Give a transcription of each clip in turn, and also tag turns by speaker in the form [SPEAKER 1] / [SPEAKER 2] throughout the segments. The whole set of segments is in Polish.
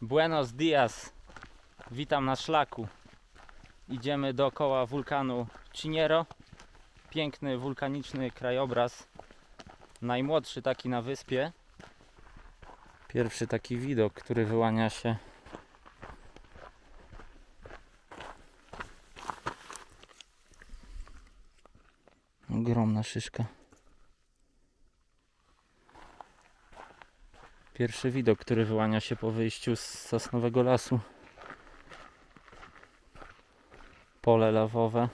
[SPEAKER 1] Buenos dias. Witam na szlaku. Idziemy dookoła wulkanu Chiniero. Piękny wulkaniczny krajobraz. Najmłodszy taki na wyspie. Pierwszy taki widok, który wyłania się. Ogromna szyszka. Pierwszy widok, który wyłania się po wyjściu z sosnowego lasu. Pole lawowe.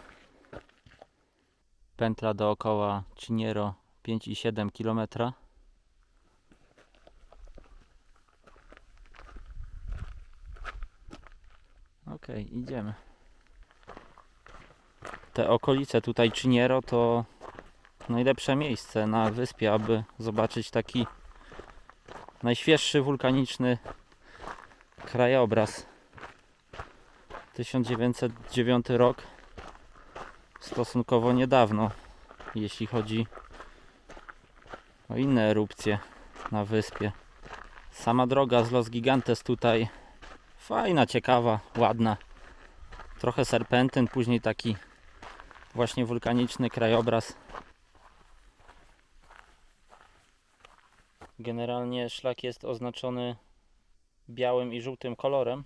[SPEAKER 1] Pętla dookoła Chiniero 5,7 km. Okej, idziemy. Te okolice tutaj Chiniero to najlepsze miejsce na wyspie, aby zobaczyć taki najświeższy wulkaniczny krajobraz. 1909 rok. Stosunkowo niedawno, jeśli chodzi o inne erupcje na wyspie. Sama droga z Los Gigantes tutaj fajna, ciekawa, ładna. Trochę serpentyn, później taki właśnie wulkaniczny krajobraz. Generalnie szlak jest oznaczony białym i żółtym kolorem.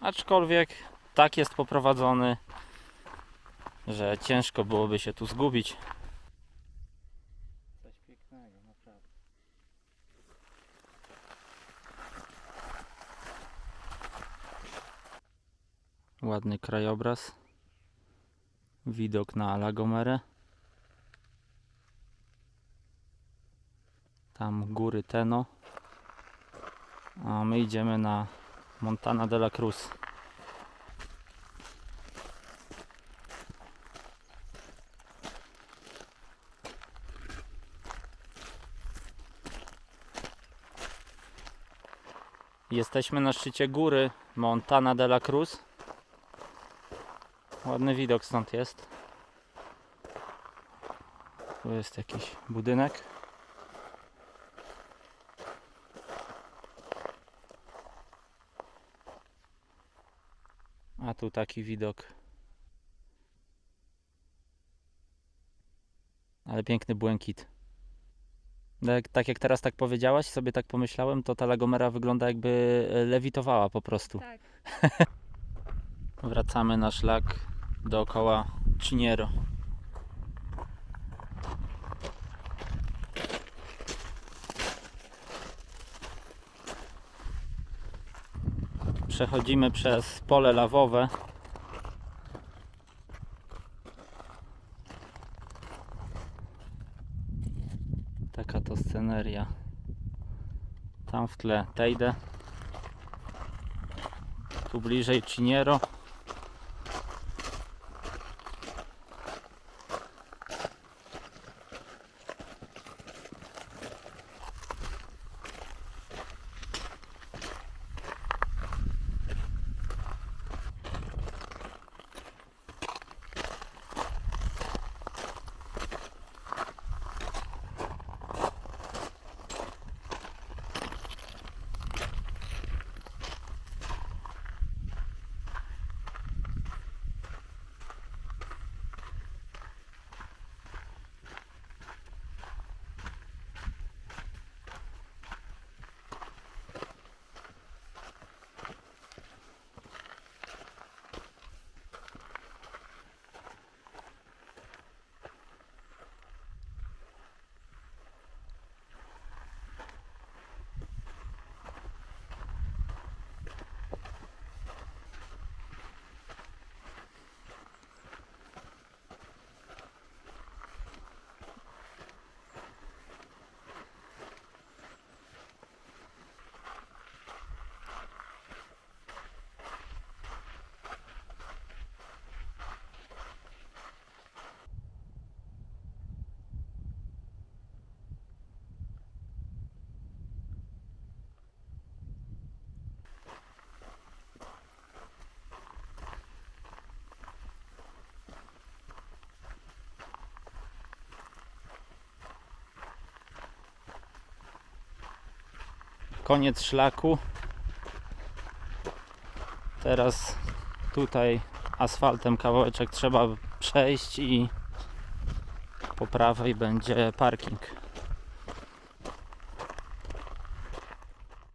[SPEAKER 1] Aczkolwiek tak jest poprowadzony, że ciężko byłoby się tu zgubić. Coś pięknego, naprawdę. Ładny krajobraz. Widok na Lagomere. Tam góry Teno. A my idziemy na Montana de la Cruz. Jesteśmy na szczycie góry Montana de la Cruz. Ładny widok stąd jest. Tu jest jakiś budynek. A tu taki widok. Ale piękny błękit. Tak, tak jak teraz tak powiedziałaś, sobie tak pomyślałem, to ta Lagomera wygląda jakby e, lewitowała po prostu.
[SPEAKER 2] Tak.
[SPEAKER 1] Wracamy na szlak dookoła Chiniero. Przechodzimy przez pole lawowe. Taka to sceneria. Tam w tle Tejde. Tu bliżej Chiniero. Koniec szlaku. Teraz tutaj asfaltem kawałeczek trzeba przejść i po prawej będzie parking.